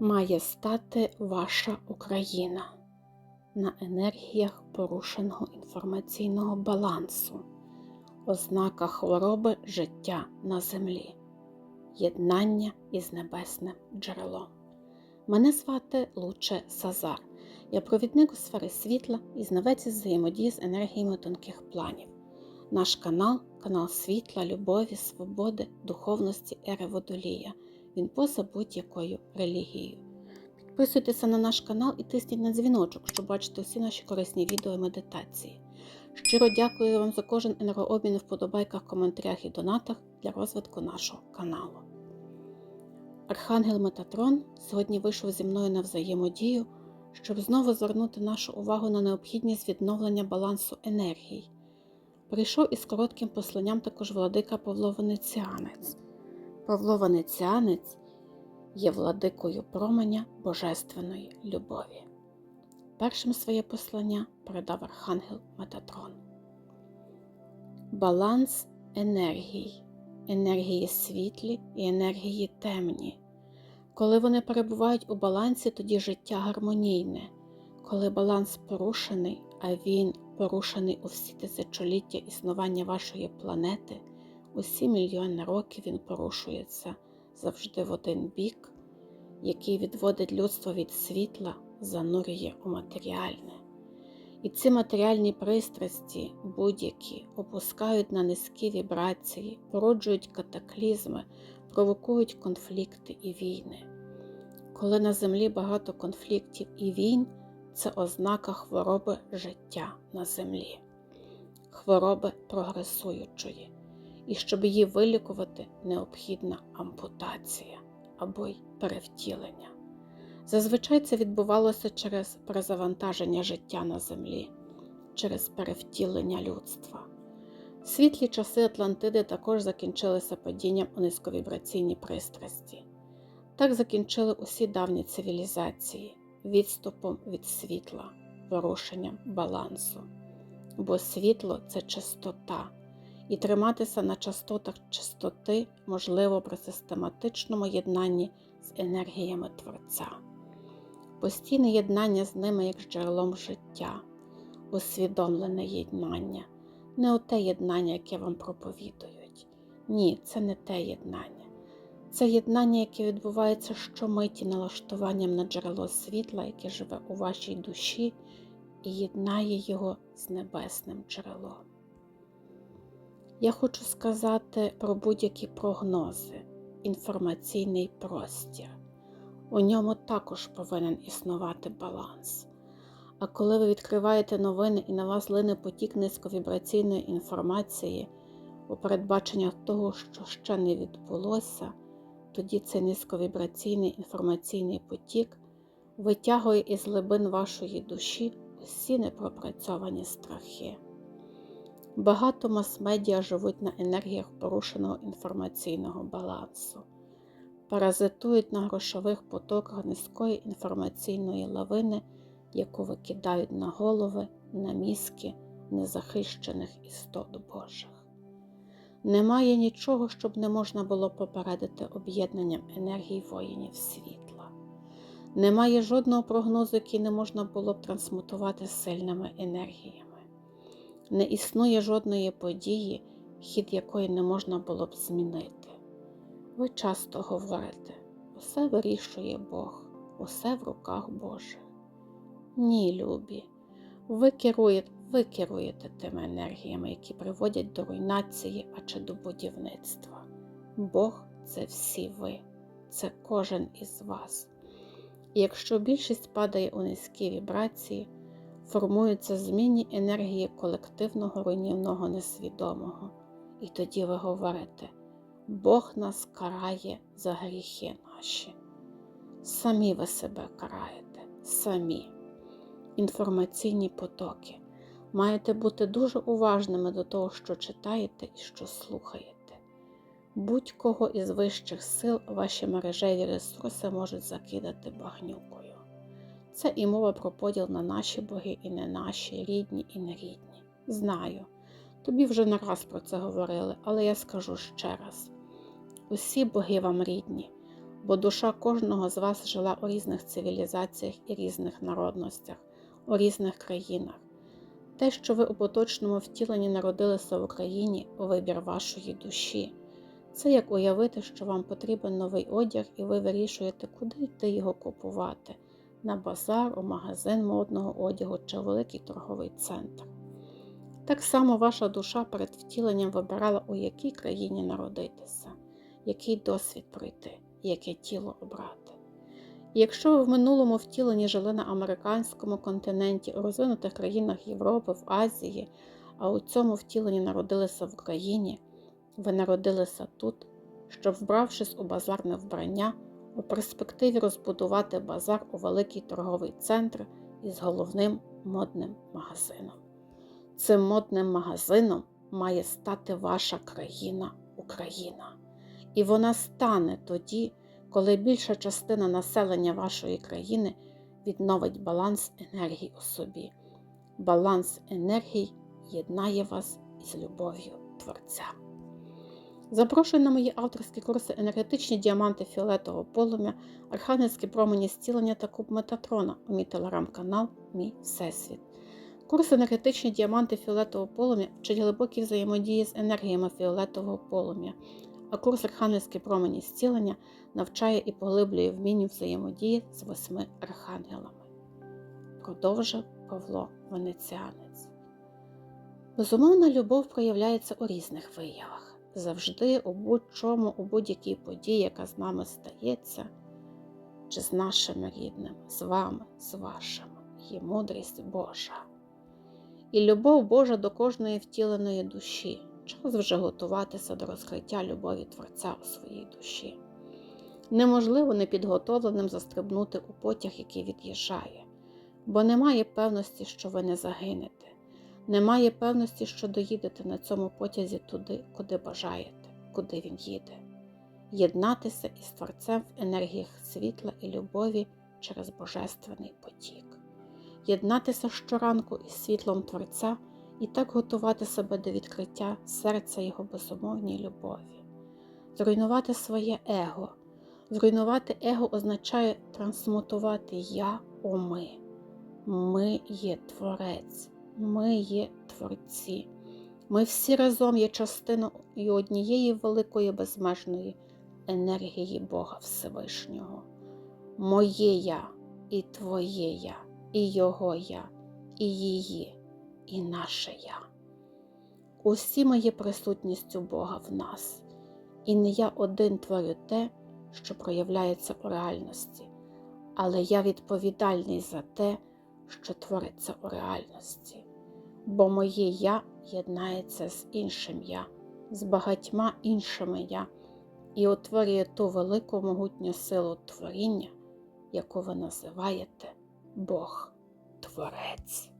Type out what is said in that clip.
має стати ваша Україна на енергіях порушеного інформаційного балансу, ознака хвороби життя на землі, єднання із небесним джерелом. Мене звати Луче Сазар. Я провідник у сфери світла і знавець із взаємодії з енергіями тонких планів. Наш канал канал світла, любові, свободи, духовності ери водолія. Він поза будь-якою релігією. Підписуйтеся на наш канал і тисніть на дзвіночок, щоб бачити всі наші корисні відео і медитації. Щиро дякую вам за кожен енергообмін в вподобайках, коментарях і донатах для розвитку нашого каналу. Архангел Метатрон сьогодні вийшов зі мною на взаємодію, щоб знову звернути нашу увагу на необхідність відновлення балансу енергій. Прийшов із коротким посланням також владика Павло Венеціанець. Павло Венеціанець є владикою променя Божественної любові. Першим своє послання передав Архангел Метатрон. Баланс енергій, енергії світлі і енергії темні. Коли вони перебувають у балансі, тоді життя гармонійне. Коли баланс порушений, а він порушений у всі тисячоліття існування вашої планети, усі мільйони років він порушується завжди в один бік, який відводить людство від світла, занурює у матеріальне. І ці матеріальні пристрасті будь-які опускають на низькі вібрації, породжують катаклізми, провокують конфлікти і війни. Коли на землі багато конфліктів і війн, це ознака хвороби життя на землі, хвороби прогресуючої, і щоб її вилікувати, необхідна ампутація або й перевтілення. Зазвичай це відбувалося через перезавантаження життя на землі, через перевтілення людства. Світлі часи Атлантиди також закінчилися падінням у низьковібраційні пристрасті. Так закінчили усі давні цивілізації відступом від світла, порушенням балансу. Бо світло це чистота, і триматися на частотах чистоти можливо при систематичному єднанні з енергіями Творця, постійне єднання з ними як джерелом життя, усвідомлене єднання, не оте єднання, яке вам проповідують. Ні, це не те єднання. Це єднання, яке відбувається щомиті налаштуванням на джерело світла, яке живе у вашій душі, і єднає його з небесним джерелом. Я хочу сказати про будь-які прогнози, інформаційний простір. У ньому також повинен існувати баланс. А коли ви відкриваєте новини і на вас лине потік низьковібраційної інформації у передбаченнях того, що ще не відбулося тоді цей низьковібраційний інформаційний потік витягує із глибин вашої душі усі непропрацьовані страхи. Багато мас-медіа живуть на енергіях порушеного інформаційного балансу, паразитують на грошових потоках низької інформаційної лавини, яку викидають на голови, на мізки незахищених істот Божих. Немає нічого, щоб не можна було попередити об'єднанням енергій воїнів світла. Немає жодного прогнозу, який не можна було б трансмутувати сильними енергіями. Не існує жодної події, хід якої не можна було б змінити. Ви часто говорите, усе вирішує Бог, усе в руках Божих. Ні, любі, ви керуєте ви керуєте тими енергіями, які приводять до руйнації а чи до будівництва. Бог це всі ви, це кожен із вас. І якщо більшість падає у низькі вібрації, формуються змінні енергії колективного руйнівного несвідомого. І тоді ви говорите, Бог нас карає за гріхи наші. Самі ви себе караєте, самі. Інформаційні потоки. Маєте бути дуже уважними до того, що читаєте і що слухаєте. Будь-кого із вищих сил ваші мережеві ресурси можуть закидати багнюкою. Це і мова про поділ на наші боги і не наші, рідні і нерідні. Знаю, тобі вже не раз про це говорили, але я скажу ще раз: усі боги вам рідні, бо душа кожного з вас жила у різних цивілізаціях і різних народностях, у різних країнах. Те, що ви у поточному втіленні народилися в Україні, вибір вашої душі. Це як уявити, що вам потрібен новий одяг, і ви вирішуєте, куди йти його купувати на базар, у магазин модного одягу чи великий торговий центр. Так само ваша душа перед втіленням вибирала, у якій країні народитися, який досвід пройти, яке тіло обрати. І якщо ви в минулому втіленні жили на американському континенті, у розвинутих країнах Європи, в Азії, а у цьому втіленні народилися в Україні, ви народилися тут, щоб, вбравшись у базарне вбрання, у перспективі розбудувати базар у великий торговий центр із головним модним магазином. Цим модним магазином має стати ваша країна Україна. І вона стане тоді, коли більша частина населення вашої країни відновить баланс енергії у собі. Баланс енергій єднає вас із любов'ю Творця. Запрошую на мої авторські курси енергетичні діаманти фіолетового полум'я, архангельські промені зцілення та куб Метатрона у мій телеграм-канал Мій Всесвіт. Курс енергетичні діаманти фіолетового полум'я вчить глибокі взаємодії з енергіями фіолетового полум'я, а курс архангельські промені зцілення навчає і поглиблює вмінню взаємодії з восьми архангелами. Продовжив Павло Венеціанець. Безумовна любов проявляється у різних виявах завжди у будь-чому, у будь-якій події, яка з нами стається, чи з нашими рідними, з вами, з вашими, є мудрість Божа. І любов Божа до кожної втіленої душі. Час вже готуватися до розкриття любові Творця у своїй душі. Неможливо непідготовленим застрибнути у потяг, який від'їжджає, бо немає певності, що ви не загинете. Немає певності, що доїдете на цьому потязі туди, куди бажаєте, куди він їде. Єднатися із Творцем в енергіях світла і любові через Божественний потік, єднатися щоранку із світлом Творця і так готувати себе до відкриття серця Його безумовній любові, зруйнувати своє его. Зруйнувати его означає трансмутувати Я у ми. Ми є Творець. Ми є Творці. Ми всі разом є частиною однієї великої безмежної енергії Бога Всевишнього. Моє я і Твоє я, і Його я, і її, і наше я. Усі ми є присутністю Бога в нас, і не я один творю те, що проявляється у реальності, але я відповідальний за те, що твориться у реальності бо моє я єднається з іншим я, з багатьма іншими я і утворює ту велику могутню силу творіння, яку ви називаєте Бог Творець.